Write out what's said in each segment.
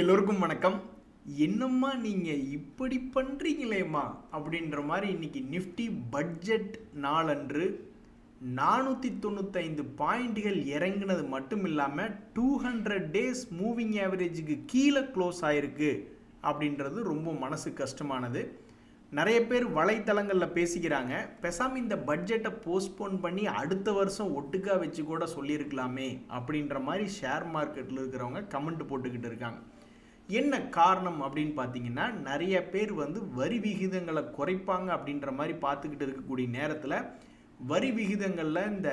எல்லோருக்கும் வணக்கம். என்னம்மா நீங்கள் இப்படி பண்ணுறீங்களேம்மா அப்படின்ற மாதிரி இன்னைக்கு நிஃப்டி பட்ஜெட் நாளன்று நானூற்றி தொண்ணூத்தைந்து பாயிண்ட்டுகள் இறங்கினது மட்டும் இல்லாமல் டூ ஹண்ட்ரட் டேஸ் மூவிங் ஆவரேஜுக்கு கீழே க்ளோஸ் ஆயிருக்கு. அப்படின்றது ரொம்ப மனசு கஷ்டமானது. நிறைய பேர் வலைத்தளங்களில் பேசிக்கிறாங்க. பெசாமி இந்த பட்ஜெட்டை போஸ்ட்போன் பண்ணி அடுத்த வருஷம் ஒட்டுக்கா வச்சு கூட சொல்லியிருக்கலாமே அப்படின்ற மாதிரி ஷேர் மார்க்கெட்டில் இருக்கிறவங்க கமெண்ட் போட்டுக்கிட்டு இருக்காங்க. என்ன காரணம் அப்படின்னு பார்த்தீங்கன்னா நிறைய பேர் வந்து வரி விகிதங்களை குறைப்பாங்க அப்படின்ற மாதிரி பார்த்துக்கிட்டு இருக்கக்கூடிய நேரத்தில் வரி விகிதங்களில் இந்த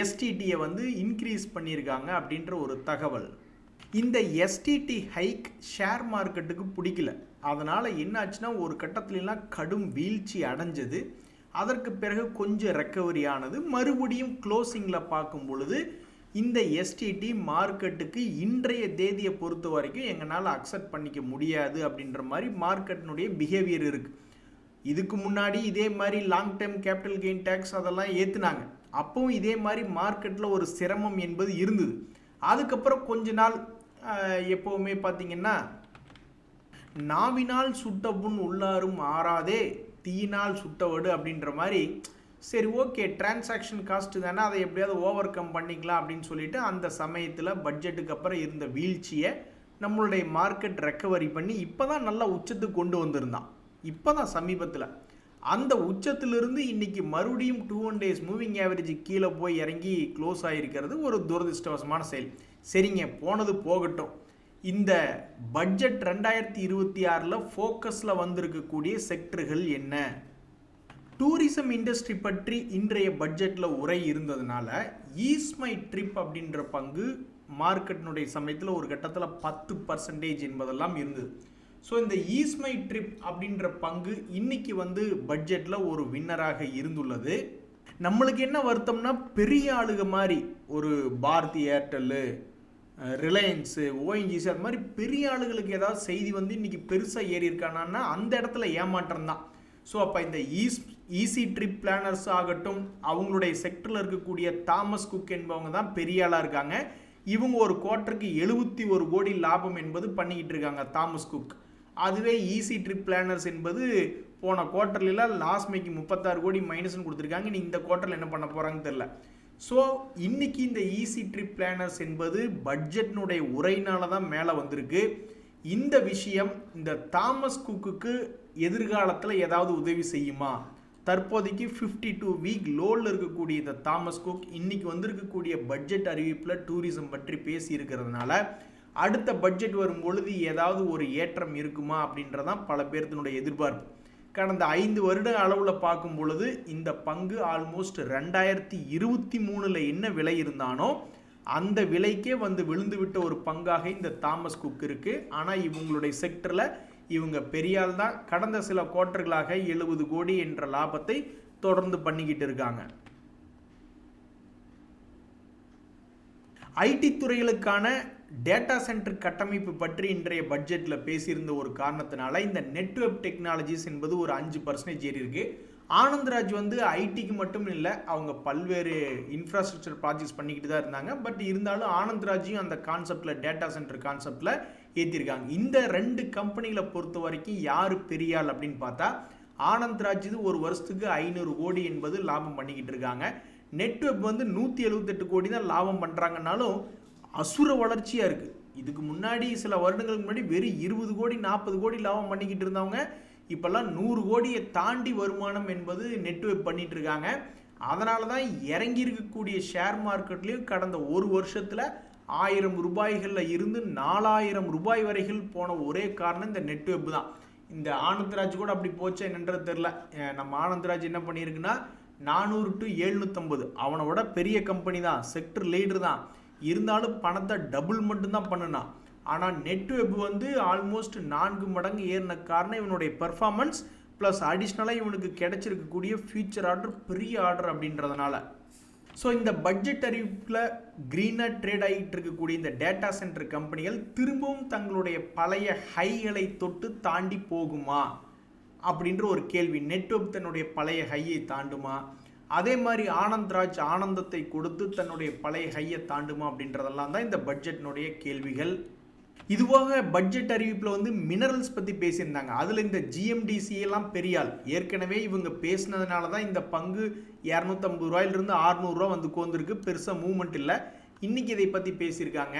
எஸ்டிடியை வந்து இன்க்ரீஸ் பண்ணியிருக்காங்க அப்படின்ற ஒரு தகவல். இந்த எஸ்டிடி ஹைக் ஷேர் மார்க்கெட்டுக்கு பிடிக்கல. அதனால் என்னாச்சுன்னா ஒரு கட்டத்துலலாம் கடும் வீழ்ச்சி அடைஞ்சது. அதற்கு பிறகு கொஞ்சம் ரெக்கவரி ஆனது. மறுபடியும் க்ளோசிங்கில் பார்க்கும் பொழுது இந்த எஸ்டிடி மார்க்கெட்டுக்கு இன்றைய தேதியை பொறுத்த வரைக்கும் எங்களால் அக்செப்ட் பண்ணிக்க முடியாது அப்படின்ற மாதிரி மார்க்கெட்டினுடைய பிஹேவியர் இருக்குது இதுக்கு முன்னாடி இதே மாதிரி long term capital gain tax அதெல்லாம் ஏற்றுனாங்க அப்பவும் இதே மாதிரி மார்க்கெட்டில் ஒரு சிரமம் என்பது இருந்தது. அதுக்கப்புறம் கொஞ்ச நாள் எப்போவுமே பார்த்தீங்கன்னா நாவினால் சுட்ட புண் உள்ளாரும் ஆறாதே தீயினால் சுட்டவடு அப்படின்ற மாதிரி சரி ஓகே டிரான்சாக்ஷன் காஸ்ட் தானே அதை எப்படியாவது ஓவர் கம் பண்ணிக்கலாம் அப்படின்னு சொல்லிட்டு அந்த சமயத்தில் பட்ஜெட்டுக்கு அப்புறம் இருந்த வீழ்ச்சியை நம்மளுடைய மார்க்கெட் ரெக்கவரி பண்ணி இப்போ தான் நல்லா உச்சத்துக்கு கொண்டு வந்திருந்தான். இப்போ தான் சமீபத்தில். அந்த உச்சத்திலிருந்து இன்னைக்கு மறுபடியும் two one days moving average கீழே போய் இறங்கி க்ளோஸ் ஆகிருக்கிறது ஒரு துரதிருஷ்டவசமான செயல். சரிங்க போனது போகட்டும். இந்த பட்ஜெட் ரெண்டாயிரத்தி இருபத்தி ஆறில் ஃபோக்கஸில் வந்திருக்கக்கூடிய செக்டர்கள் என்ன? டூரிசம் இண்டஸ்ட்ரி பற்றி இன்றைய பட்ஜெட்டில் உரை இருந்ததுனால ஈஸ் மை ட்ரிப் அப்படின்ற பங்கு மார்க்கெட்டினுடைய சமயத்தில் ஒரு கட்டத்தில் பத்து பர்சன்டேஜ் என்பதெல்லாம் இருந்தது. ஸோ இந்த ஈஸ் மை ட்ரிப் அப்படின்ற பங்கு இன்னைக்கு வந்து பட்ஜெட்டில் ஒரு வின்னராக இருந்துள்ளது. நம்மளுக்கு என்ன வருத்தம்னா பெரிய ஆளுக மாதிரி ஒரு பாரதி ஏர்டெல்லு ரிலையன்ஸு ஓஎன்ஜிசி அது மாதிரி பெரிய ஆளுகளுக்கு ஏதாவது செய்தி வந்து இன்னைக்கு பெருசாக ஏறி இருக்கானா அந்த இடத்துல ஏமாற்றம் தான். ஸோ அப்போ இந்த ஈஸ் ஈஸி ட்ரிப் பிளானர்ஸ் ஆகட்டும் அவங்களுடைய செக்டரில் இருக்கக்கூடிய தாமஸ் குக் என்பவங்க தான் பெரிய ஆளாக இருக்காங்க. இவங்க ஒரு குவார்ட்டருக்கு எழுபத்தி ஒரு கோடி லாபம் என்பது பண்ணிக்கிட்டு இருக்காங்க தாமஸ் குக். அதுவே ஈஸி ட்ரிப் பிளானர்ஸ் என்பது போன குவார்ட்டர்லாம் லாஸ் மேக்கிங் முப்பத்தாறு கோடி மைனஸ்னு கொடுத்துருக்காங்க. நீ இந்த குவார்ட்டரில் என்ன பண்ண போகிறாங்கன்னு தெரில ஸோ இன்னைக்கு இந்த ஈஸி ட்ரிப் பிளானர்ஸ் என்பது பட்ஜெட்னுடைய உரையினால தான் மேலே வந்திருக்கு. இந்த விஷயம் இந்த தாமஸ் குக்குக்கு எதிர்காலத்தில் ஏதாவது உதவி செய்யுமா? தற்போதைக்கு ஃபிஃப்டி டூ வீக் லோவில் இருக்கக்கூடிய இந்த தாமஸ் குக் இன்னைக்கு வந்திருக்கக்கூடிய பட்ஜெட் அறிவிப்பில் டூரிசம் பற்றி பேசியிருக்கிறதுனால அடுத்த பட்ஜெட் வரும் பொழுது ஏதாவது ஒரு ஏற்றம் இருக்குமா அப்படின்றதான் பல பேர்த்தினுடைய எதிர்பார்ப்பு. கடந்த ஐந்து வருட அளவில் பார்க்கும் பொழுது இந்த பங்கு ஆல்மோஸ்ட் ரெண்டாயிரத்தி இருபத்தி மூணில் என்ன விலை இருந்தானோ அந்த விலைக்கே வந்து விழுந்துவிட்ட ஒரு பங்காக இந்த தாமஸ் குக் இருக்குது ஆனால் இவங்களுடைய செக்டரில் இவங்க பெரியால் தான் கடந்த சில குவார்டர்களாக எழுபது கோடி என்ற லாபத்தை தொடர்ந்து பண்ணிக்கிட்டு இருக்காங்க. ஐடி துறைகளுக்கான டேட்டா சென்டர் கட்டமைப்பு பற்றி இன்றைய பட்ஜெட்டில் பேசியிருந்த ஒரு காரணத்தினால இந்த நெட்வொர்க் டெக்னாலஜிஸ் என்பது ஒரு அஞ்சு பர்சன்டேஜ் ஏறி இருக்குது ஆனந்த்ராஜ் வந்து ஐடிக்கு மட்டும் இல்லை அவங்க பல்வேறு இன்ஃப்ராஸ்ட்ரக்சர் ப்ராஜெக்ட்ஸ் பண்ணிக்கிட்டு தான் இருந்தாங்க. பட் இருந்தாலும் ஆனந்த்ராஜையும் அந்த கான்செப்டில் டேட்டா சென்டர் கான்செப்டில் ஏற்றிருக்காங்க இந்த ரெண்டு கம்பெனிகளை பொறுத்த வரைக்கும் யார் பெரியாள் அப்படின்னு பார்த்தா ஆனந்த்ராஜ் இது ஒரு வருஷத்துக்கு ஐநூறு கோடி என்பது லாபம் பண்ணிக்கிட்டு இருக்காங்க. நெட்வொர்க் வந்து நூற்றி எழுபத்தெட்டு கோடி தான் லாபம் பண்ணுறாங்கனாலும் அசுர வளர்ச்சியாக இருக்குது இதுக்கு முன்னாடி சில வருடங்களுக்கு முன்னாடி வெறும் இருபது கோடி நாற்பது கோடி லாபம் பண்ணிக்கிட்டு இருந்தவங்க இப்போல்லாம் நூறு கோடியை தாண்டி வருமானம் என்பது நெட்வொர்க் பண்ணிட்டு இருக்காங்க. அதனால தான் இறங்கி இருக்கக்கூடிய ஷேர் மார்க்கெட்லேயும் கடந்த ஒரு வருஷத்தில் ஆயிரம் ரூபாய்களில் இருந்து நாலாயிரம் ரூபாய் வரைகள் போன ஒரே காரணம் இந்த நெட் வெப் தான். இந்த ஆனந்த்ராஜ் கூட அப்படி போச்சா என்னன்றது தெரில நம்ம ஆனந்த்ராஜ் என்ன பண்ணியிருக்குன்னா நானூறு டு எழுநூற்றம்பது அவனோட பெரிய கம்பெனி தான் செக்டர் லீடர் தான். இருந்தாலும் பணத்தை டபுள் மட்டும்தான் பண்ணுனான் ஆனால் நெட் வெப் வந்து ஆல்மோஸ்ட் நான்கு மடங்கு ஏறின காரணம் இவனுடைய பெர்ஃபார்மன்ஸ் ப்ளஸ் அடிஷ்னலாக இவனுக்கு கிடைச்சிருக்கக்கூடிய ஃபியூச்சர் ஆர்டர் பெரிய ஆர்டர் அப்படின்றதுனால. ஸோ இந்த பட்ஜெட் அறிவிப்பில் க்ரீனாக ட்ரேட் ஆகிட்டு இருக்கக்கூடிய இந்த டேட்டா சென்டர் கம்பெனிகள் திரும்பவும் தங்களுடைய பழைய ஹைகளை தொட்டு தாண்டி போகுமா? அப்படின்ற ஒரு கேள்வி. நெட்வொர்க் தன்னுடைய பழைய ஹையை தாண்டுமா? அதே மாதிரி ஆனந்த்ராஜ் ஆனந்தத்தை கொடுத்து தன்னுடைய பழைய ஹையை தாண்டுமா அப்படின்றதெல்லாம் தான் இந்த பட்ஜெட்னுடைய கேள்விகள். இதுவாக பட்ஜெட் அறிவிப்பில் வந்து மினரல்ஸ் பற்றி பேசியிருந்தாங்க. அதில் இந்த ஜிஎம்டிசி எல்லாம் பெரியால் ஏற்கனவே இவங்க பேசினதுனால தான் இந்த பங்கு இரநூத்தம்பது ரூபாயிலிருந்து அறுநூறுவா வந்து கோந்திருக்கு. பெருசாக மூவ்மெண்ட் இல்லை. இன்னைக்கு இதை பற்றி பேசியிருக்காங்க.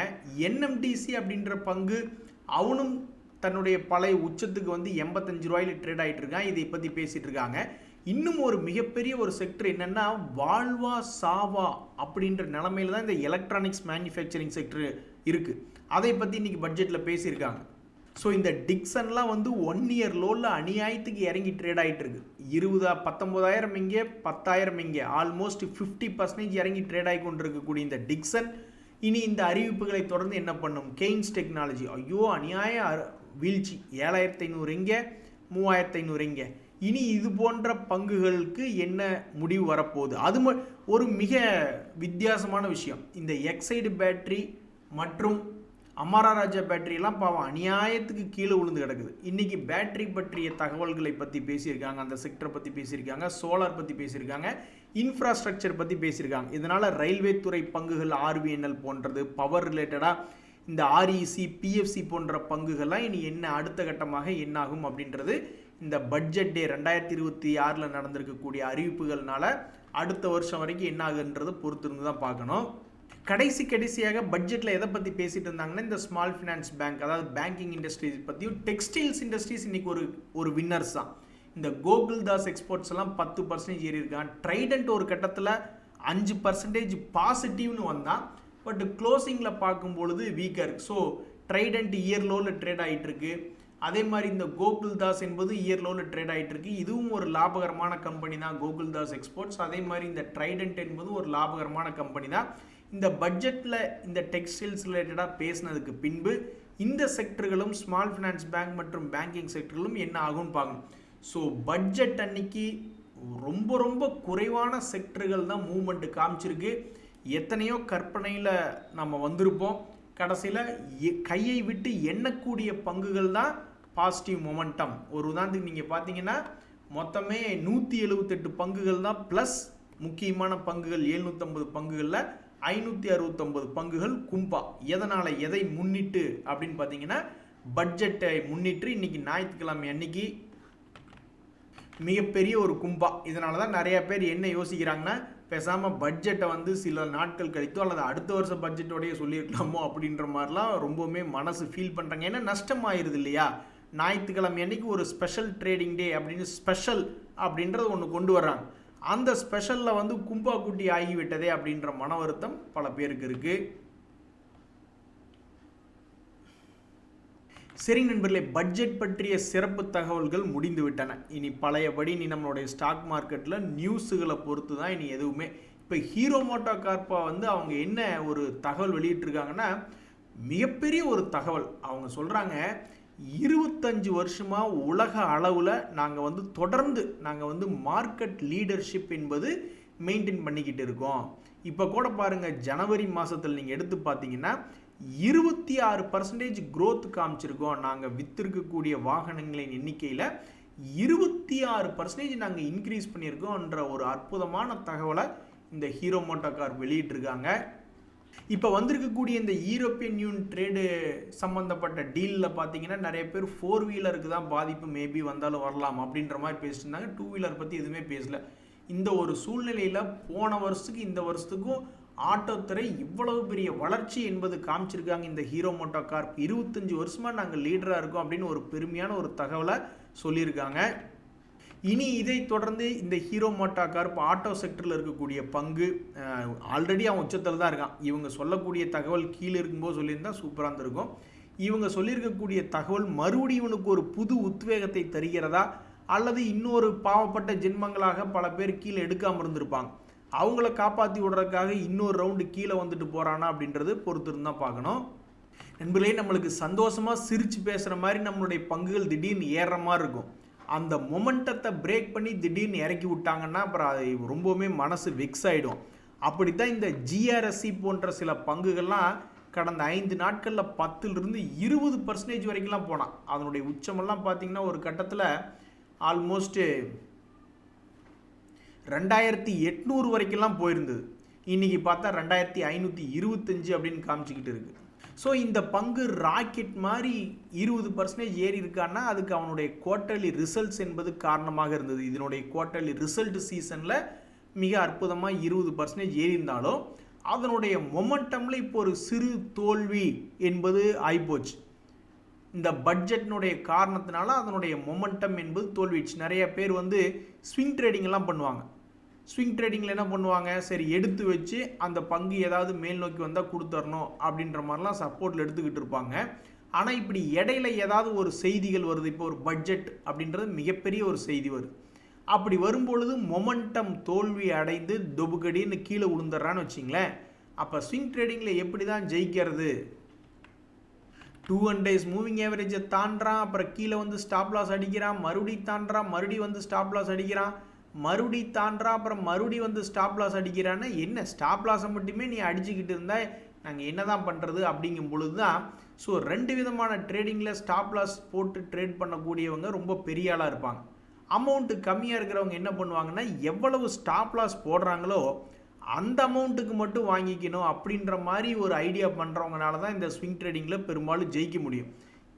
என்எம்டிசி அப்படின்ற பங்கு அவனும் தன்னுடைய பழைய உச்சத்துக்கு வந்து எண்பத்தஞ்சு ரூபாயில ட்ரேட் ஆகிட்டு இருக்கான். இதை பற்றி பேசிகிட்டு இருக்காங்க இன்னும் ஒரு மிகப்பெரிய ஒரு செக்டர் என்னென்னா வாழ்வா சாவா அப்படின்ற நிலமையில தான் இந்த எலக்ட்ரானிக்ஸ் மேனுஃபேக்சரிங் செக்டர் இருக்குது அதை பற்றி இன்னைக்கு பட்ஜெட்டில் பேசியிருக்காங்க. ஸோ இந்த டிக்சன்லாம் வந்து ஒன் இயர் லோவில் அநியாயத்துக்கு இறங்கி ட்ரேட் ஆகிட்டு இருக்கு. இருபதா பத்தொம்போதாயிரம் இங்கே பத்தாயிரம் இங்கே. ஆல்மோஸ்ட் ஃபிஃப்டி பர்சன்டேஜ் இறங்கி ட்ரேட் ஆகி கொண்டிருக்கக்கூடிய இந்த டிக்சன் இனி இந்த அறிவிப்புகளை தொடர்ந்து என்ன பண்ணும்? கெய்ன்ஸ் டெக்னாலஜி ஐயோ அநியாய வீழ்ச்சி. ஏழாயிரத்தி ஐநூறு இங்கே மூவாயிரத்தி ஐநூறு இங்கே. இனி இது போன்ற பங்குகளுக்கு என்ன முடிவு வரப்போகுது? அது ம- ஒரு மிக வித்தியாசமான விஷயம். இந்த எக்ஸைடு பேட்டரி மற்றும் அமரா ராஜா பேட்டரியெல்லாம் பாவம் அநியாயத்துக்கு கீழே விழுந்து கிடக்குது. இன்றைக்கி பேட்டரி பற்றிய தகவல்களை பற்றி பேசியிருக்காங்க அந்த செக்டரை பற்றி பேசியிருக்காங்க சோலார் பற்றி பேசியிருக்காங்க இன்ஃப்ராஸ்ட்ரக்சர் பற்றி பேசியிருக்காங்க. இதனால் ரயில்வே துறை பங்குகள் ஆர்பிஎன்எல் போன்றது பவர் ரிலேட்டடாக இந்த ஆர்இசி பிஎஃப்சி போன்ற பங்குகள்லாம் இனி என்ன அடுத்த கட்டமாக என்னாகும் அப்படின்றது இந்த பட்ஜெட் டே ரெண்டாயிரத்தி இருபத்தி ஆறில் நடந்திருக்கக்கூடிய அறிவிப்புகள்னால அடுத்த வருஷம் வரைக்கும் என்ன ஆகுன்றது பொறுத்திருந்து தான் பார்க்கணும். கடைசி கடைசியாக பட்ஜெட்டில் எதை பற்றி பேசிட்டு இருந்தாங்கன்னா இந்த ஸ்மால் ஃபினான்ஸ் பேங்க் அதாவது பேங்கிங் இண்டஸ்ட்ரீஸ் பற்றியும் டெக்ஸ்டைல்ஸ் இண்டஸ்ட்ரீஸ் இன்றைக்கி ஒரு ஒரு வின்னர்ஸ் தான். இந்த கோகுல் தாஸ் எக்ஸ்போர்ட்ஸ் எல்லாம் பத்து பர்சன்டேஜ் ஏறியிருக்கான் ட்ரைடன்ட் ஒரு கட்டத்தில் அஞ்சு பர்சன்டேஜ் பாசிட்டிவ்னு வந்தான் பட் க்ளோசிங்கில் பார்க்கும் பொழுது வீக்காக இருக்குது ஸோ ட்ரைடன்ட் இயர் லோவில் ட்ரேட் ஆகிட்டு இருக்குது அதே மாதிரி இந்த கோகுல் தாஸ் என்பது இயர் லோவில் ட்ரேட் ஆகிட்டு இருக்கு இதுவும் ஒரு லாபகரமான கம்பெனி தான் கோகுல் தாஸ் எக்ஸ்போர்ட்ஸ் அதே மாதிரி இந்த ட்ரைடன்ட் என்பது ஒரு லாபகரமான கம்பெனி தான். இந்த பட்ஜெட்டில் இந்த டெக்ஸ்டைல்ஸ் ரிலேட்டடாக பேசினதுக்கு பின்பு இந்த செக்டர்களும் ஸ்மால் ஃபினான்ஸ் பேங்க் மற்றும் பேங்கிங் செக்டர்களும் என்ன ஆகும்னு பார்க்கணும். ஸோ பட்ஜெட் அன்னைக்கு ரொம்ப ரொம்ப குறைவான செக்டர்கள் தான் மூவ்மெண்ட் காமிச்சிருக்கு. எத்தனையோ கற்பனையில் நம்ம வந்திருப்போம். கடைசியில் கையை விட்டு எண்ணக்கூடிய பங்குகள் தான் பாசிட்டிவ் மொமெண்டம் ஒரு உதாரணத்துக்கு நீங்கள் பார்த்தீங்கன்னா மொத்தமே நூற்றி எழுபத்தெட்டு பங்குகள் தான் ப்ளஸ் முக்கியமான பங்குகள் எழுநூற்றம்பது பங்குகளில் ஐநூற்றி அறுபத்தொம்பது பங்குகள் கும்பா. எதனால் எதை முன்னிட்டு அப்படின்னு பார்த்தீங்கன்னா பட்ஜெட்டை முன்னிட்டு இன்னைக்கு ஞாயிற்றுக்கிழமை அன்னைக்கு மிகப்பெரிய ஒரு கும்பா. இதனால தான் நிறையா பேர் என்ன யோசிக்கிறாங்கன்னா பேசாமல் பட்ஜெட்டை வந்து சில நாட்கள் கழித்தோ அல்லது அடுத்த வருஷம் பட்ஜெட்டோடைய சொல்லியிருக்கலாமோ அப்படின்ற மாதிரிலாம் ரொம்பவுமே மனசு ஃபீல் பண்ணுறாங்க ஏன்னா நஷ்டமாயிருது இல்லையா? ஞாயிற்றுக்கிழமை அன்னைக்கு ஒரு ஸ்பெஷல் ட்ரேடிங் டே அப்படின்னு ஸ்பெஷல் அப்படின்றது ஒன்று கொண்டு வர்றாங்க. அந்த ஸ்பெஷலில் வந்து கும்பா குட்டி ஆகிவிட்டதே அப்படின்ற மன வருத்தம் பல பேருக்கு இருக்குது சரி நண்பர்களே பட்ஜெட் பற்றிய சிறப்பு தகவல்கள் முடிந்து விட்டன இனி பழையபடி நீ நம்மளுடைய ஸ்டாக் மார்க்கெட்டில் நியூஸுகளை பொறுத்து தான் இனி எதுவுமே. இப்போ ஹீரோ மோட்டோ கார்ப்பா வந்து அவங்க என்ன ஒரு தகவல் வெளியிட்டிருக்காங்கன்னா மிகப்பெரிய ஒரு தகவல். அவங்க சொல்கிறாங்க இருபத்தஞ்சு வருஷமாக உலக அளவில் நாங்கள் வந்து தொடர்ந்து நாங்கள் வந்து மார்க்கெட் லீடர்ஷிப் என்பது மெயின்டைன் பண்ணிக்கிட்டு இருக்கோம். இப்போ கூட பாருங்கள் ஜனவரி மாதத்தில் நீங்கள் எடுத்து பார்த்தீங்கன்னா இருபத்தி ஆறு பர்சன்டேஜ் க்ரோத் காமிச்சிருக்கோம். நாங்கள் வித்திருக்கக்கூடிய வாகனங்களின் எண்ணிக்கையில் இருபத்தி ஆறு பர்சன்டேஜ் நாங்கள் இன்க்ரீஸ் பண்ணியிருக்கோம்ன்ற ஒரு அற்புதமான தகவலை இந்த ஹீரோ மோட்டோ கார் வெளியிட்டிருக்காங்க. இப்போ வந்திருக்கக்கூடிய இந்த யூரோப்பியன் யூனியன் ட்ரேடு சம்மந்தப்பட்ட டீலில் பார்த்தீங்கன்னா நிறைய பேர் ஃபோர் வீலருக்கு தான் பாதிப்பு மேபி வந்தாலும் வரலாம் அப்படின்ற மாதிரி பேசிட்டு இருந்தாங்க. டூ வீலர் பற்றி எதுவுமே பேசல. இந்த ஒரு சூழ்நிலையில் போன வருஷத்துக்கு இந்த வருஷத்துக்கும் ஆட்டோத்துறை இவ்வளவு பெரிய வளர்ச்சி என்பது காமிச்சிருக்காங்க. இந்த ஹீரோ மோட்டோ கார்ப் இருபத்தஞ்சி வருஷமாக நாங்கள் லீடராக இருக்கோம் அப்படின்னு ஒரு பெருமையான ஒரு தகவலை சொல்லியிருக்காங்க. இனி இதை தொடர்ந்து இந்த ஹீரோ மோட்டா கார்ப் ஆட்டோ செக்டரில் இருக்கக்கூடிய பங்கு ஆல்ரெடி அவன் உச்சத்தில் தான் இருக்கான். இவங்க சொல்லக்கூடிய தகவல் கீழே இருக்கும்போது சொல்லியிருந்தா சூப்பராக இருந்திருக்கும். இவங்க சொல்லியிருக்கக்கூடிய தகவல் மறுபடியும் இவனுக்கு ஒரு புது உத்வேகத்தை தருகிறதா? அல்லது இன்னொரு பாவப்பட்ட ஜென்மங்களாக பல பேர் கீழே எடுக்காமல் இருந்திருப்பாங்க. அவங்கள காப்பாற்றி விடுறதுக்காக இன்னொரு ரவுண்டு கீழே வந்துட்டு போகிறானா அப்படின்றது பொறுத்திருந்து தான் பார்க்கணும். நண்பர்களே நம்மளுக்கு சந்தோஷமாக சிரித்து பேசுகிற மாதிரி நம்மளுடைய பங்குகள் திடீர்னு ஏறுற மாதிரி இருக்கும். அந்த மொமெண்டத்தை பிரேக் பண்ணி திடீர்னு இறக்கி விட்டாங்கன்னா அப்புறம் அது ரொம்பவுமே மனசு விக்ஸ் ஆகிடும் அப்படித்தான் இந்த ஜிஆர்எஸ்சி போன்ற சில பங்குகள்லாம் கடந்த ஐந்து நாட்களில் பத்துலேருந்து இருபது பர்சன்டேஜ் வரைக்கும்லாம் போனான். அதனுடைய உச்சமெல்லாம் பார்த்தீங்கன்னா ஒரு கட்டத்தில் ஆல்மோஸ்ட்டு ரெண்டாயிரத்தி எட்நூறு வரைக்கும்லாம் போயிருந்தது. இன்னைக்கு பார்த்தா ரெண்டாயிரத்தி ஐநூற்றி இருபத்தஞ்சு அப்படின்னு காமிச்சிக்கிட்டு இருக்குது ஸோ இந்த பங்கு ராக்கெட் மாதிரி இருபது பர்சன்டேஜ் ஏறி இருக்கான்னா அதுக்கு அவனுடைய குவார்ட்டர்லி ரிசல்ட்ஸ் என்பது காரணமாக இருந்தது. இதனுடைய குவார்ட்டர்லி ரிசல்ட் சீசனில் மிக அற்புதமாக இருபது பர்சன்டேஜ் ஏறி இருந்தாலும் அதனுடைய மொமெண்டமில் இப்போ ஒரு சிறு தோல்வி என்பது ஆகிப்போச்சு இந்த பட்ஜெட்னுடைய காரணத்தினால அதனுடைய மொமெண்டம் என்பது தோல்விச்சு நிறைய பேர் வந்து ஸ்விங் ட்ரேடிங் எல்லாம் பண்ணுவாங்க. ஸ்விங் ட்ரேடிங்கில் என்ன பண்ணுவாங்க? சரி எடுத்து வச்சு அந்த பங்கு ஏதாவது மேல் நோக்கி வந்தால் கொடுத்துடணும் அப்படின்ற மாதிரிலாம் சப்போர்ட்டில் எடுத்துக்கிட்டு இருப்பாங்க. ஆனால் இப்படி இடையில ஏதாவது ஒரு செய்திகள் வருது. இப்போ ஒரு பட்ஜெட் அப்படின்றது மிகப்பெரிய ஒரு செய்தி வருது. அப்படி வரும்பொழுது மொமெண்டம் தோல்வி அடைந்து தொபுகடின்னு கீழே விழுந்துடுறான்னு வச்சிங்களேன். அப்போ ஸ்விங் ட்ரேடிங்கில் எப்படி தான் ஜெயிக்கிறது? டூ அண்ட் டேஸ் மூவிங் ஏவரேஜை தாண்டான் அப்புறம் கீழே வந்து ஸ்டாப் லாஸ் அடிக்கிறான். மறுபடியும் தாண்டான் மறுபடி வந்து ஸ்டாப் லாஸ் அடிக்கிறான். மறுபடி தாண்டா அப்புறம் மறுபடி வந்து ஸ்டாப் லாஸ் அடிக்கிறான்னா என்ன? ஸ்டாப் லாஸை மட்டுமே நீ அடிச்சுக்கிட்டு இருந்தா நாங்கள் என்ன தான் பண்ணுறது அப்படிங்கும் பொழுது தான் ஸோ ரெண்டு விதமான ட்ரேடிங்கில் ஸ்டாப் லாஸ் போட்டு ட்ரேட் பண்ணக்கூடியவங்க ரொம்ப பெரிய ஆளாக இருப்பாங்க. அமௌண்ட்டு கம்மியாக இருக்கிறவங்க என்ன பண்ணுவாங்கன்னா எவ்வளவு ஸ்டாப் லாஸ் போடுறாங்களோ அந்த அமௌண்ட்டுக்கு மட்டும் வாங்கிக்கணும் அப்படின்ற மாதிரி ஒரு ஐடியா பண்ணுறவங்கனால தான் இந்த ஸ்விங் ட்ரேடிங்கில் பெரும்பாலும் ஜெயிக்க முடியும்.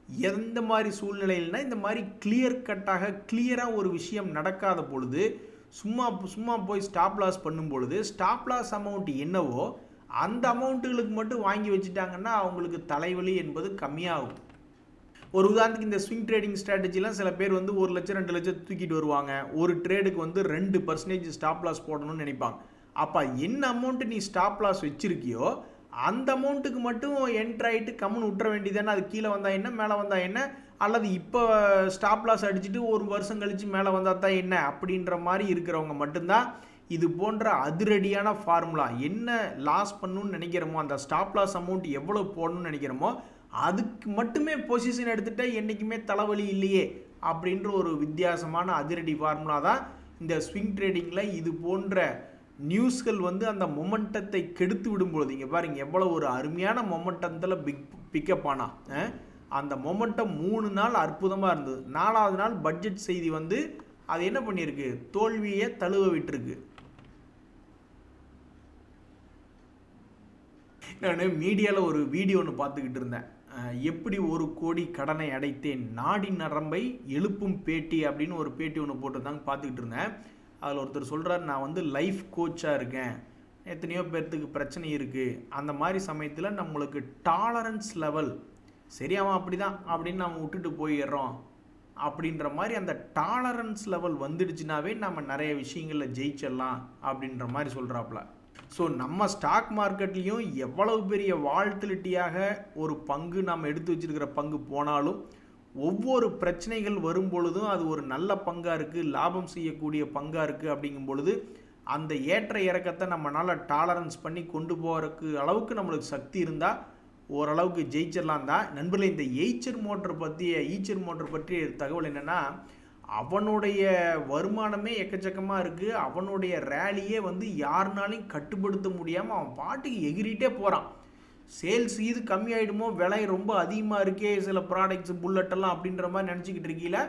எந்த மாதிரி சூழ்நிலையில்னா இந்த மாதிரி கிளியர் கட்டாக கிளியராக ஒரு விஷயம் நடக்காத பொழுது சும்மா சும்மா போய் ஸ்டாப் லாஸ் பண்ணும் பொழுது ஸ்டாப் லாஸ் அமௌண்ட் என்னவோ அந்த அமௌண்ட்டுகளுக்கு மட்டும் வாங்கி வச்சுட்டாங்கன்னா அவங்களுக்கு தலைவலி என்பது கம்மியாகும். ஒரு உதாரணத்துக்கு இந்த ஸ்விங் ட்ரேடிங் ஸ்ட்ராட்டஜிலாம் சில பேர் வந்து ஒரு லட்சம் ரெண்டு லட்சம் தூக்கிட்டு வருவாங்க. ஒரு ட்ரேடுக்கு வந்து ரெண்டு பர்சன்டேஜ் ஸ்டாப் லாஸ் போடணும்னு நினைப்பாங்க. அப்போ என்ன அமௌண்ட்டு நீ ஸ்டாப் லாஸ் வச்சிருக்கியோ அந்த அமௌண்ட்டுக்கு மட்டும் என்ட்ரு ஆகிட்டு கம்முன்னு விட்டுற வேண்டியதானே அது கீழே வந்தால் என்ன மேலே வந்தால் என்ன? அல்லது இப்போ ஸ்டாப் லாஸ் அடிச்சுட்டு ஒரு வருஷம் கழித்து மேலே வந்தால் தான் என்ன? அப்படின்ற மாதிரி இருக்கிறவங்க மட்டும்தான் இது போன்ற அதிரடியான ஃபார்முலா என்ன லாஸ் பண்ணணும்னு நினைக்கிறோமோ அந்த ஸ்டாப் லாஸ் அமௌண்ட் எவ்வளோ போடணும்னு நினைக்கிறோமோ அதுக்கு மட்டுமே பொசிஷன் எடுத்துகிட்டா என்றைக்குமே தலைவலி இல்லையே அப்படின்ற ஒரு வித்தியாசமான அதிரடி ஃபார்முலா தான் இந்த ஸ்விங் ட்ரேடிங்கில் இது போன்ற நியூஸ்கள் வந்து அந்த மொமெண்டத்தை கெடுத்து விடும்பொழுது இங்கே பாருங்க எவ்வளோ ஒரு அருமையான மொமெண்டத்தில் பிக் பிக்கப் ஆனா அந்த மொமெண்டம் மூணு நாள் அற்புதமாக இருந்தது. நாலாவது நாள் பட்ஜெட் செய்தி வந்து அது என்ன பண்ணியிருக்கு? தோல்வியை தழுவ விட்டுருக்கு. நான் மீடியாவில் ஒரு வீடியோ ஒன்று பார்த்துக்கிட்டு இருந்தேன். எப்படி ஒரு கோடி கடனை அடைத்தேன்? நாடி நரம்பை எழுப்பும் பேட்டி அப்படின்னு ஒரு பேட்டி ஒன்று போட்டிருந்தாங்க பார்த்துக்கிட்டு இருந்தேன். அதில் ஒருத்தர் சொல்கிறார் நான் வந்து லைஃப் கோச்சாக இருக்கேன். எத்தனையோ பேர்த்துக்கு பிரச்சனை இருக்குது அந்த மாதிரி சமயத்தில் நம்மளுக்கு டாலரன்ஸ் லெவல் சரி அவன் அப்படி தான் அப்படின்னு நம்ம விட்டுட்டு போயிடுறோம். அப்படின்ற மாதிரி அந்த டாலரன்ஸ் லெவல் வந்துடுச்சுனாவே நம்ம நிறைய விஷயங்களில் ஜெயிச்சிடலாம் அப்படின்ற மாதிரி சொல்கிறாப்புல ஸோ நம்ம ஸ்டாக் மார்க்கெட்லேயும் எவ்வளவு பெரிய வால்டிலிட்டியாக ஒரு பங்கு நாம் எடுத்து வச்சிருக்கிற பங்கு போனாலும் ஒவ்வொரு பிரச்சனைகள் வரும் பொழுதும் அது ஒரு நல்ல பங்காக இருக்குது லாபம் செய்யக்கூடிய பங்காக இருக்குது அப்படிங்கும் பொழுது அந்த ஏற்ற இறக்கத்தை நம்மளால் டாலரன்ஸ் பண்ணி கொண்டு போகிறக்கு அளவுக்கு நம்மளுக்கு சக்தி இருந்தால் ஓரளவுக்கு ஜெயிச்சிடலாம் தான். நண்பர்களே இந்த எய்ச்சர் மோட்டர் பற்றிய ஈச்சர் மோட்டர் பற்றிய தகவல் என்னென்னா அவனுடைய வருமானமே எக்கச்சக்கமாக இருக்குது அவனுடைய ரேலியே வந்து யாருனாலையும் கட்டுப்படுத்த முடியாமல் அவன் பாட்டுக்கு எகிரிட்டே போகிறான் சேல்ஸ் இது கம்மியாயிடுமோ? விலை ரொம்ப அதிகமாக இருக்கே சில ப்ராடக்ட்ஸ் புல்லட்டெல்லாம் அப்படின்ற மாதிரி நினச்சிக்கிட்டு இருக்கீங்கள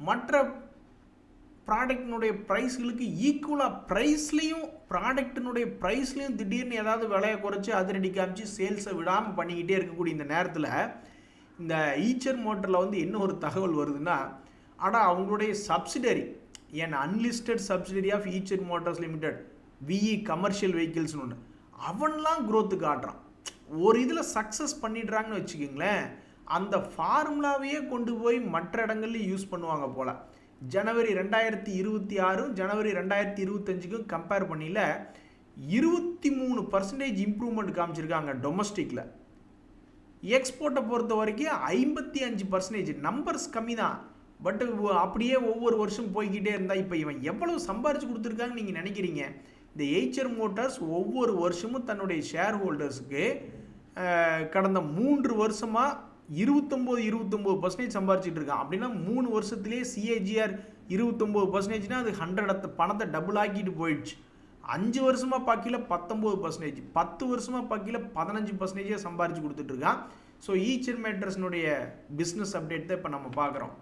மற்ற ப்ராடக்டினுடைய ப்ரைஸ்களுக்கு ஈக்குவலாக ப்ரைஸ்லேயும் ப்ராடக்டினுடைய ப்ரைஸ்லேயும் திடீர்னு ஏதாவது விலையை குறைச்சி அதிரடி காமிச்சு சேல்ஸை விடாமல் பண்ணிக்கிட்டே இருக்கக்கூடிய இந்த நேரத்தில் இந்த ஈச்சர் மோட்டரில் வந்து என்ன ஒரு தகவல் வருதுன்னா ஆனால் அவங்களுடைய subsidiary N unlisted subsidiary of Eicher Motors limited VE commercial வெஹிக்கிள்ஸ்னு ஒன்று அவன்லாம் க்ரோத்து காட்டுறான் ஒரு இதில் சக்ஸஸ் பண்ணிடுறாங்கன்னு வச்சுக்கோங்களேன் அந்த ஃபார்முலாவையே கொண்டு போய் மற்ற இடங்கள்லையும் யூஸ் பண்ணுவாங்க போல். ஜனவரி ரெண்டாயிரத்தி இருபத்தி ஆறும் ஜனவரி ரெண்டாயிரத்தி இருபத்தஞ்சுக்கும் கம்பேர் பண்ணியில் இருபத்தி மூணு பர்சன்டேஜ் இம்ப்ரூவ்மெண்ட் காமிச்சிருக்காங்க டொமஸ்டிக்கில் எக்ஸ்போர்ட்டை பொறுத்த வரைக்கும் ஐம்பத்தி அஞ்சு பர்சன்டேஜ் நம்பர்ஸ் கம்மி தான் பட் அப்படியே ஒவ்வொரு வருஷம் போய்கிட்டே இருந்தால் இப்போ இவன் எவ்வளவு சம்பாரிச்சு கொடுத்துருக்காங்கன்னு நீங்கள் நினைக்கிறீங்க? இந்த எய்ச்சர் மோட்டார்ஸ் ஒவ்வொரு வருஷமும் தன்னுடைய ஷேர் ஹோல்டர்ஸுக்கு கடந்த மூன்று வருஷமாக இருபத்தொம்போது இருபத்தொம்போது பர்சன்டேஜ் சம்பாரிச்சிட்டு இருக்கான். அப்படின்னா மூணு வருஷத்துலேயே சிஏஜிஆர் இருபத்தொம்போது பர்சன்டேஜ்னா அது ஹண்ட்ரட் பணத்தை டபுள் ஆக்கிட்டு போயிடுச்சு. அஞ்சு வருஷமாக பார்க்கல பத்தொம்போது பர்சன்டேஜ் பத்து வருஷமாக பார்க்கல பதினஞ்சு பர்சன்டேஜாக சம்பாரிச்சு கொடுத்துட்டு இருக்கான். ஸோ ஈச்சர் மேட்ரஸ்னுடைய பிஸ்னஸ் அப்டேட் தான் இப்போ நம்ம பார்க்குறோம்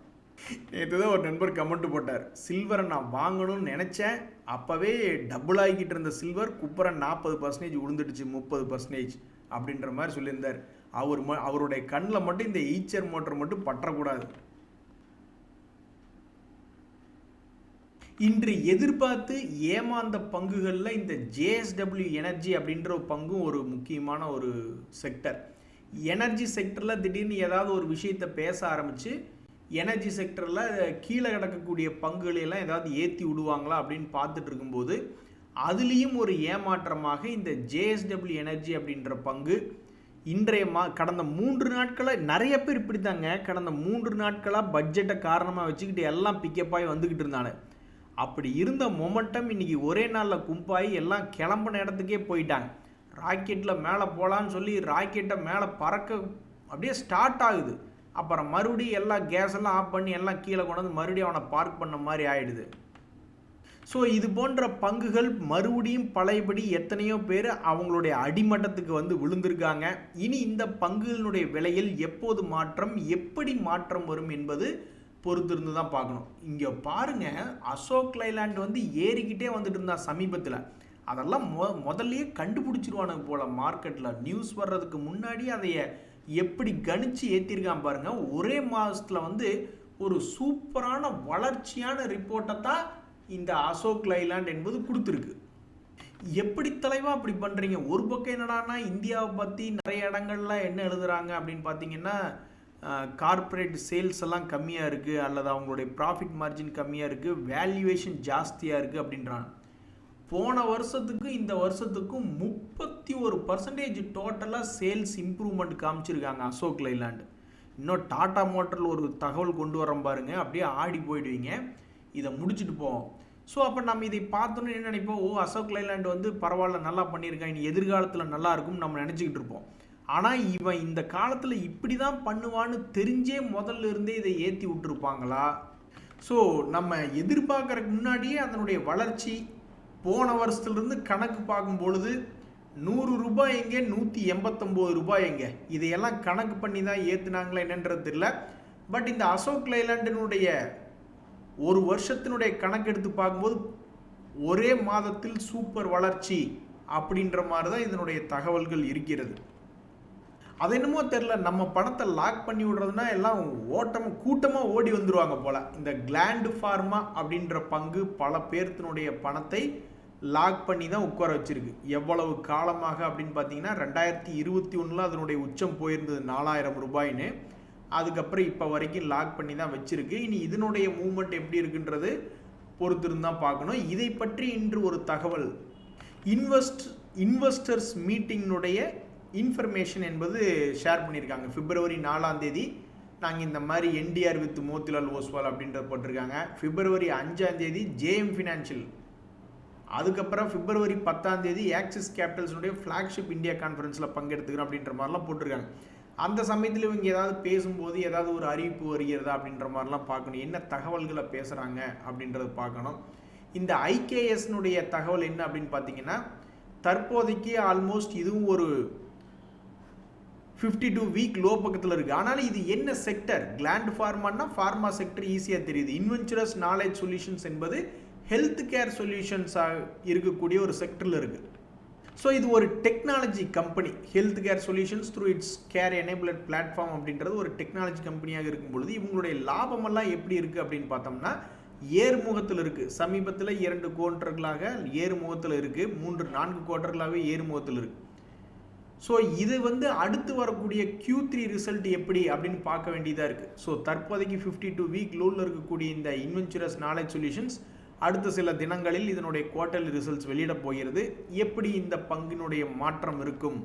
நேற்று தான் ஒரு நண்பர் கமெண்ட் போட்டார். சில்வரை நான் வாங்கணும்னு நினச்சேன். அப்போவே டபுள் ஆகிக்கிட்டு இருந்த சில்வர் குப்பரை நாற்பது பர்சன்டேஜ் விழுந்துடுச்சு முப்பது பர்சன்டேஜ் அப்படின்ற மாதிரி சொல்லியிருந்தார். அவர் ம அவருடைய கண்ணில் மட்டும் இந்த ஈச்சர் மோட்டர் மட்டும் பற்றக்கூடாது. இன்று எதிர்பார்த்து ஏமாந்த பங்குகளில் இந்த ஜேஎஸ்டபிள்யூ எனர்ஜி அப்படின்ற ஒரு பங்கும் ஒரு முக்கியமான ஒரு செக்டர் எனர்ஜி செக்டரில் திடீர்னு ஏதாவது ஒரு விஷயத்தை பேச ஆரம்பித்து எனர்ஜி செக்டரில் கீழே கிடக்கக்கூடிய பங்குகளையெல்லாம் ஏதாவது ஏற்றி விடுவாங்களா அப்படின்னு பார்த்துட்டு இருக்கும்போது அதுலேயும் ஒரு ஏமாற்றமாக இந்த ஜேஎஸ்டபிள்யூ எனர்ஜி அப்படின்ற பங்கு இன்றைய மா கடந்த மூன்று நாட்களாக நிறைய பேர் இப்படி தாங்க கடந்த மூன்று நாட்களாக பட்ஜெட்டை காரணமாக வச்சுக்கிட்டு எல்லாம் பிக்கப்பாகி வந்துக்கிட்டு இருந்தாங்க. அப்படி இருந்த மொமெண்டம் இன்றைக்கி ஒரே நாளில் கும்பாயி எல்லாம் கிளம்பின இடத்துக்கே போயிட்டாங்க. ராக்கெட்டில் மேலே போகலான்னு சொல்லி ராக்கெட்டை மேலே பறக்க அப்படியே ஸ்டார்ட் ஆகுது. அப்புறம் மறுபடியும் எல்லாம் கேஸ் எல்லாம் ஆஃப் பண்ணி எல்லாம் கீழே கொண்டு வந்து மறுபடியும் அவனை பார்க் பண்ண மாதிரி ஆகிடுது ஸோ இது போன்ற பங்குகள் மறுபடியும் பழையபடி எத்தனையோ பேர் அவங்களுடைய அடிமட்டத்துக்கு வந்து விழுந்திருக்காங்க. இனி இந்த பங்குகளினுடைய விலையில் எப்போது மாற்றம் எப்படி மாற்றம் வரும் என்பது பொறுத்திருந்து தான் பார்க்கணும். இங்கே பாருங்க அசோக் லைலாண்ட் வந்து ஏறிக்கிட்டே வந்துட்டு இருந்தான் சமீபத்தில். அதெல்லாம் மொ முதல்லையே கண்டுபிடிச்சிருவானுங்க போல மார்க்கெட்டில் நியூஸ் வர்றதுக்கு முன்னாடி அதைய எப்படி கணிச்சு ஏற்றிருக்கான் பாருங்க. ஒரே மாதத்தில் வந்து ஒரு சூப்பரான வளர்ச்சியான ரிப்போர்ட்டை தான் இந்த அசோக் லைலாண்ட் என்பது கொடுத்துருக்கு. எப்படி தலைவா அப்படி பண்ணுறீங்க ஒரு பக்கம் என்னடான்னா இந்தியாவை பற்றி நிறைய இடங்கள்ல என்ன எழுதுறாங்க அப்படின்னு பார்த்தீங்கன்னா கார்ப்பரேட் சேல்ஸ் எல்லாம் கம்மியாக இருக்குது அல்லது அவங்களுடைய ப்ராஃபிட் மார்ஜின் கம்மியாக இருக்குது வேல்யூவேஷன் ஜாஸ்தியாக இருக்குது அப்படின்றாங்க. போன வருஷத்துக்கு இந்த வருஷத்துக்கும் முப்பத்தி ஒரு பர்சன்டேஜ் டோட்டலாக சேல்ஸ் இம்ப்ரூவ்மெண்ட் காமிச்சிருக்காங்க அசோக் லைலாண்டு. இன்னும் டாடா மோட்டரில் ஒரு தகவல் கொண்டு வரோம் பாருங்க அப்படியே ஆடி போயிடுவீங்க. இதை முடிச்சுட்டு போவோம் ஸோ அப்போ நம்ம இதை பார்த்தோன்னு என்ன நினைப்போம்? ஓ அசோக் லைலாண்ட் வந்து பரவாயில்ல நல்லா பண்ணியிருக்கான் இனி எதிர்காலத்தில் நல்லா நம்ம நினச்சிக்கிட்டு இருப்போம். ஆனால் இவன் இந்த காலத்தில் இப்படி தான் பண்ணுவான்னு தெரிஞ்சே முதல்ல இருந்தே இதை ஏற்றி விட்டுருப்பாங்களா? ஸோ நம்ம எதிர்பார்க்கறதுக்கு முன்னாடியே அதனுடைய வளர்ச்சி போன வருஷத்துலேருந்து கணக்கு பார்க்கும் பொழுது நூறு ரூபாய் எங்கே நூற்றி எண்பத்தொம்போது ரூபாய் எங்கே? இதையெல்லாம் கணக்கு பண்ணி தான் ஏற்றுனாங்களா என்னன்றது தெரியல. பட் இந்த அசோக் லைலாண்டினுடைய ஒரு வருஷத்தினுடைய கணக்கெடுத்து பார்க்கும்போது ஒரே மாதத்தில் சூப்பர் வளர்ச்சி அப்படின்ற மாதிரி தான் இதனுடைய தகவல்கள் இருக்கிறது. அது என்னமோ தெரில நம்ம பணத்தை லாக் பண்ணி விடுறதுனா எல்லாம் ஓட்டம் கூட்டமாக ஓடி வந்துருவாங்க போல். இந்த கிளாண்டு ஃபார்மா அப்படின்ற பங்கு பல பேர்த்தினுடைய பணத்தை லாக் பண்ணி தான் உட்கார வச்சிருக்கு. எவ்வளவு காலமாக அப்படின்னு பார்த்தீங்கன்னா ரெண்டாயிரத்தி இருபத்தி ஒன்றில் அதனுடைய உச்சம் போயிருந்தது நாலாயிரம் ரூபாய்ன்னு. அதுக்கப்புறம் இப்போ வரைக்கும் லாக் பண்ணி தான் வச்சுருக்கு. இனி இதனுடைய மூமெண்ட் எப்படி இருக்குன்றது பொறுத்திருந்து தான் பார்க்கணும். இதை பற்றி இன்று ஒரு தகவல். இன்வெஸ்ட் இன்வெஸ்டர்ஸ் மீட்டிங்கினுடைய இன்ஃபர்மேஷன் என்பது ஷேர் பண்ணியிருக்காங்க. பிப்ரவரி நாலாம் தேதி நாங்கள் இந்த மாதிரி என்டிஆர் வித் மோத்திலால் ஓஸ்வால் அப்படின்ற போட்டிருக்காங்க. பிப்ரவரி அஞ்சாம் தேதி ஜேஎம் ஃபினான்ஷியல் அதுக்கப்புறம் பிப்ரவரி பத்தாம் தேதி ஆக்சிஸ் கேபிட்டல்ஸ்னுடைய ஃப்ளாக்ஷிப் இந்தியா கான்ஃபரன்ஸில் பங்கெடுத்துக்கிறோம் அப்படின்ற மாதிரிலாம் போட்டிருக்காங்க. அந்த சமயத்தில் இவங்க ஏதாவது பேசும்போது ஏதாவது ஒரு அறிவிப்பு வருகிறதா அப்படின்ற மாதிரிலாம் பார்க்கணும். என்ன தகவல்களை பேசுகிறாங்க அப்படின்றத பார்க்கணும். இந்த ஐகேஎஸ்னுடைய தகவல் என்ன அப்படின்னு பார்த்தீங்கன்னா தற்போதைக்கு ஆல்மோஸ்ட் இதுவும் ஒரு ஃபிஃப்டி டூ வீக் லோ பக்கத்தில் இருக்குது ஆனாலும் இது என்ன செக்டர் கிளாண்ட் ஃபார்மான்னா ஃபார்மா செக்டர் ஈஸியாக தெரியுது. இன்வென்ச்சுரஸ் நாலேஜ் சொல்யூஷன்ஸ் என்பது ஹெல்த் கேர் சொல்யூஷன்ஸாக இருக்கக்கூடிய ஒரு செக்டரில் இருக்குது ஸோ இது ஒரு technology company health care solutions through its care enabled platform அப்படின்றது ஒரு டெக்னாலஜி கம்பெனியாக இருக்கும் பொழுது இவங்களுடைய லாபமெல்லாம் எப்படி இருக்குது அப்படின்னு பார்த்தோம்னா ஏறுமுகத்தில் இருக்குது சமீபத்தில் இரண்டு குவார்டர்களாக ஏறுமுகத்தில் இருக்குது மூன்று நான்கு குவார்டர்களாகவே ஏறுமுகத்தில் இருக்குது ஸோ இது வந்து அடுத்து வரக்கூடிய க்யூ த்ரீ ரிசல்ட் எப்படி அப்படின்னு பார்க்க வேண்டியதாக இருக்குது ஸோ தற்போதைக்கு ஃபிஃப்டி டூ வீக் லோவில் இருக்கக்கூடிய இந்த இன்வென்ச்சுரஸ் நாலேஜ் சொல்யூஷன்ஸ் அடுத்த சில தினங்களில் இதனுடைய குவார்டர்லி ரிசல்ட்ஸ் வெளியிடப் போகிறது. எப்படி இந்த பங்கினுடைய மாற்றம் இருக்கும்?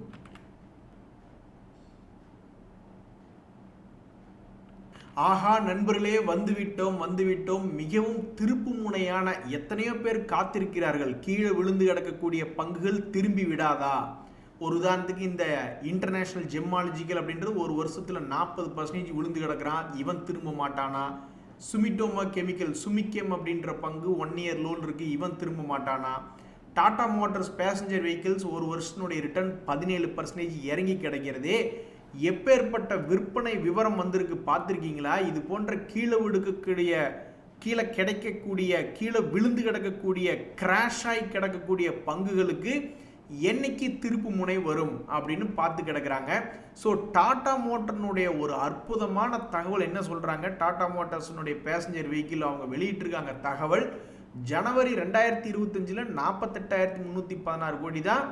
ஆஹா நண்பர்களே வந்துவிட்டோம் வந்துவிட்டோம். மிகவும் திருப்பு முனையான எத்தனையோ பேர் காத்திருக்கிறார்கள். கீழே விழுந்து கிடக்கக்கூடிய பங்குகள் திரும்பி விடாதா? ஒரு உதாரணத்துக்கு இந்த இன்டர்நேஷனல் ஜெம்மாலஜிக்கல் அப்படின்றது ஒரு வருஷத்தில் நாற்பது பர்சன்டேஜ் விழுந்து கிடக்குறான். இவன் திரும்ப மாட்டானா? சுமிட்டோமா கெமிக்கல் சுமிக்கெம் அப்படின்ற பங்கு ஒன் இயர் லோன் இருக்குது இவன் திரும்ப மாட்டானா? டாடா மோட்டர்ஸ் பேசஞ்சர் வெஹிக்கிள்ஸ் ஒரு வருஷத்தினுடைய ரிட்டர்ன் பதினேழு பர்சன்டேஜ் இறங்கி கிடைக்கிறதே. எப்பேற்பட்ட விற்பனை விவரம் வந்திருக்கு பார்த்துருக்கீங்களா? இது போன்ற கீழே விடுக்கக்கூடிய கீழே கிடைக்கக்கூடிய கீழே விழுந்து கிடக்கக்கூடிய கிராஷ் ஆகி கிடக்கக்கூடிய பங்குகளுக்கு என்னைக்கு திருப்பு முனை வரும் அப்படின்னு பார்த்து கிடக்கிறாங்க. ஸோ டாடா மோட்டர்னுடைய ஒரு அற்புதமான தகவல் என்ன சொல்கிறாங்க டாடா மோட்டார்ஸினுடைய பேசஞ்சர் வெஹிக்கிள் அவங்க வெளியிட்டிருக்காங்க தகவல். ஜனவரி ரெண்டாயிரத்தி இருபத்தஞ்சில் நாற்பத்தெட்டாயிரத்தி முந்நூற்றி பதினாறு கோடி தான்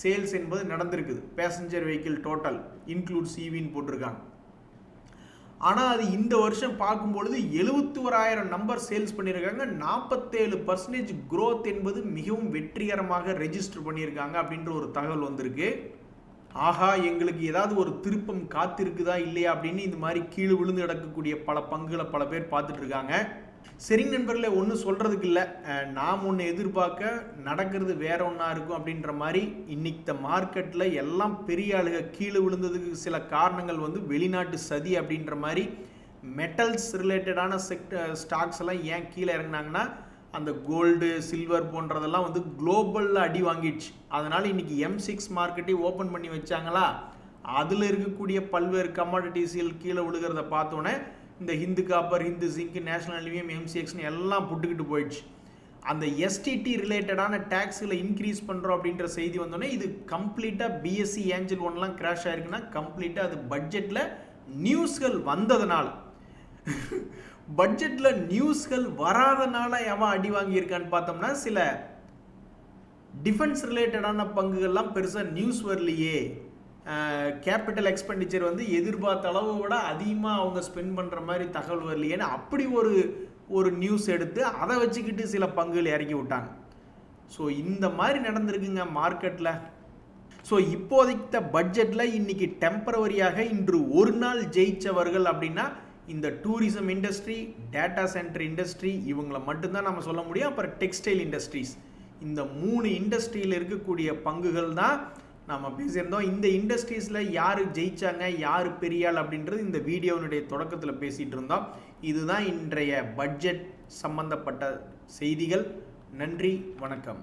சேல்ஸ் என்பது நடந்திருக்குது. பேசஞ்சர் வெஹிக்கிள் டோட்டல் இன்க்ளூட் சிவின்னு போட்டிருக்காங்க. ஆனால் அது இந்த வருஷம் பார்க்கும்பொழுது எழுபத்தி ஓராயிரம் நம்பர் சேல்ஸ் பண்ணியிருக்காங்க. நாற்பத்தேழு பர்சன்டேஜ் க்ரோத் என்பது மிகவும் வெற்றிகரமாக ரெஜிஸ்டர் பண்ணியிருக்காங்க அப்படின்ற ஒரு தகவல் வந்திருக்கு. ஆஹா எங்களுக்கு ஏதாவது ஒரு திருப்பம் காத்திருக்குதா இல்லையா அப்படின்னு இந்த மாதிரி கீழே விழுந்து கிடக்கக்கூடிய பல பங்குகளை பல பேர் பார்த்துட்டு இருக்காங்க. சரிங்க நண்பர்களே ஒன்றும் சொல்கிறதுக்கு இல்லை. நாம் ஒன்று எதிர்பார்க்க நடக்கிறது வேற ஒன்றா இருக்கும் அப்படின்ற மாதிரி இன்னைக்கு இந்த மார்க்கெட்டில் எல்லாம் பெரிய ஆளுக கீழே விழுந்ததுக்கு சில காரணங்கள் வந்து வெளிநாட்டு சதி அப்படின்ற மாதிரி மெட்டல்ஸ் ரிலேட்டடான செக்ட ஸ்டாக்ஸ் எல்லாம் ஏன் கீழே இறங்குனாங்கன்னா அந்த கோல்டு சில்வர் போன்றதெல்லாம் வந்து குளோபலில் அடி வாங்கிடுச்சு. அதனால் இன்னைக்கு எம் சிக்ஸ் மார்க்கெட்டை ஓப்பன் பண்ணி வச்சாங்களா? அதில் இருக்கக்கூடிய பல்வேறு கமாடிட்டிஸில் கீழே விழுகிறத பார்த்தோன்னே இந்த Hindu copper Hindu zinc National Aluminium எம்சிஎக்ஸ்னு எல்லாம் புட்டுக்கிட்டு போயிடுச்சு. அந்த எஸ்டிடி ரிலேட்டடான டேக்ஸில் இன்க்ரீஸ் பண்ணுறோம் அப்படின்ற செய்தி வந்தோடனே இது கம்ப்ளீட்டாக பிஎஸ்சி ஏஞ்சல் ஒன்லாம் கிராஷ் ஆயிருக்குன்னா கம்ப்ளீட்டாக அது பட்ஜெட்டில் நியூஸ்கள் வந்ததுனால. பட்ஜெட்டில் நியூஸ்கள் வராதனால எவன் அடி வாங்கியிருக்கான்னு பார்த்தோம்னா சில டிஃபென்ஸ் ரிலேட்டடான பங்குகள்லாம் பெருசாக நியூஸ் வரலையே. கேபிட்டல் எக்ஸ்பெண்டிச்சர் வந்து எதிர்பார்த்த அளவு விட அதிகமாக அவங்க ஸ்பெண்ட் பண்ணுற மாதிரி தகவல் வரலையேன்னு அப்படி ஒரு ஒரு நியூஸ் எடுத்து அதை வச்சுக்கிட்டு சில பங்குகள் இறக்கி விட்டாங்க. ஸோ இந்த மாதிரி நடந்திருக்குங்க மார்க்கெட்டில் ஸோ இப்போதைக்கு பட்ஜெட்டில் இன்றைக்கி டெம்பரவரியாக இன்று ஒரு நாள் ஜெயித்தவர்கள் அப்படின்னா இந்த tourism industry data center industry இவங்களை மட்டும்தான் நம்ம சொல்ல முடியும். அப்புறம் டெக்ஸ்டைல் இண்டஸ்ட்ரீஸ் இந்த மூணு இண்டஸ்ட்ரியில் இருக்கக்கூடிய பங்குகள் தான் நம்ம பேசியிருந்தோம். இந்த இண்டஸ்ட்ரீஸில் யார் ஜெயிச்சாங்க யார் பெரியாள் அப்படின்றது இந்த வீடியோனுடைய தொடக்கத்தில் பேசிகிட்டு இருந்தோம். இதுதான் இன்றைய பட்ஜெட் சம்பந்தப்பட்ட செய்திகள். நன்றி வணக்கம்.